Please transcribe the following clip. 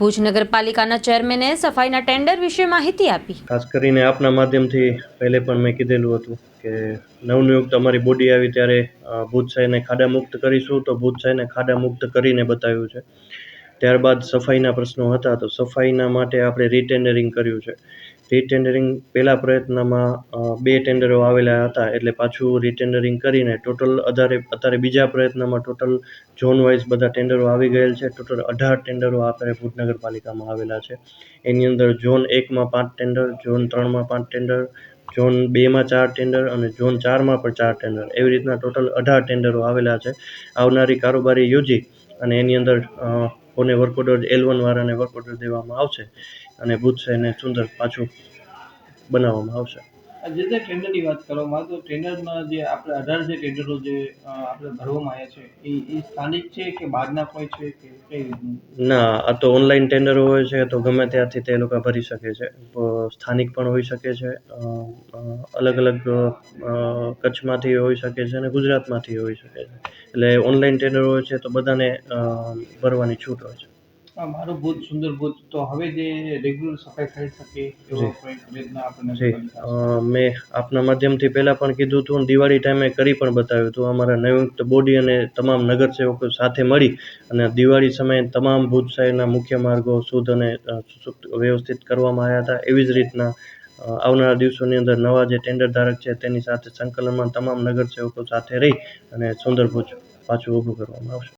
ભુજ નગરપાલિકાના ચેરમેને સફાઈના ટેન્ડર વિશે માહિતી આપી. ખાસ કરીને આપના માધ્યમથી પહેલે પણ મેં કીધેલું હતું કે નવનિયુક્ત અમારી બોડી આવી ત્યારે ભૂત ભુજ ખાડા મુક્ત કરીશું તો ભૂત શહેરને ખાડા મુક્ત કરીને બતાવ્યું છે. ત્યારબાદ સફાઈના પ્રશ્નો હતા તો સફાઈના માટે આપણે રીટેન્ડરિંગ કર્યું છે. રીટેન્ડરિંગ પહેલા પ્રયત્નમાં બે ટેન્ડરો આવેલા હતા એટલે પાછું રીટેન્ડરિંગ કરીને ટોટલ અધારે અત્યારે બીજા પ્રયત્નમાં ટોટલ ઝોન વાઇઝ બધા ટેન્ડરો આવી ગયેલ છે. ટોટલ અઢાર ટેન્ડરો આપણે ભુજ નગરપાલિકામાં આવેલા છે. એની અંદર ઝોન એકમાં પાંચ ટેન્ડર ઝોન ત્રણમાં પાંચ ટેન્ડર ઝોન બેમાં ચાર ટેન્ડર અને ઝોન ચારમાં પણ ચાર ટેન્ડર એવી રીતના ટોટલ અઢાર ટેન્ડરો આવેલા છે. આવનારી કારોબારી યોજી અને એની અંદર કોને વર્ક ઓર્ડર એલ વન વાળાને વર્ક ઓર્ડર દેવામાં આવશે અને ભુજ એને સુંદર પાછું બનાવવામાં આવશે. જે તે ટેન્ડરની વાત કરવામાં તો ટેન્ડરમાં જે આપણે અઢાર જે ટેન્ડરો જે આપણે ભરવામાં આવ્યા છે, એ એ સ્થાનિક છે કે બહારના કોઈ છે કે કઈ ના, આ તો ઓનલાઈન ટેન્ડર હોય છે, તો ગમે ત્યાંથી તે લોકો ભરી શકે છે. સ્થાનિક પણ હોઈ શકે છે અલગ અલગ કચ્છમાંથી હોઈ શકે છે અને ગુજરાતમાંથી હોઈ શકે છે. એટલે ઓનલાઈન ટેન્ડર હોય છે તો બધાને ભરવાની છૂટ હોય છે. મારું ભૂત સુંદર ભૂત. તો હવે જે રેગ્યુલર સફાઈ થઈ શકે એવો કોઈ પ્રયત્ન આપણને મેં આપના માધ્યમથી પહેલાં પણ કીધું હતું દિવાળી ટાઈમે કરી પણ બતાવ્યું હતું. અમારા નવયુક્ત બોડી અને તમામ નગરસેવકો સાથે મળી અને દિવાળી સમયે તમામ ભુજ શહેરના મુખ્ય માર્ગો શુદ્ધ અને વ્યવસ્થિત કરવામાં આવ્યા હતા. એવી જ રીતના આવનારા દિવસોની અંદર નવા જે ટેન્ડર ધારક છે તેની સાથે સંકલનમાં તમામ નગરસેવકો સાથે રહી અને સુંદર ભુજ પાછું ઊભું કરવામાં આવશે.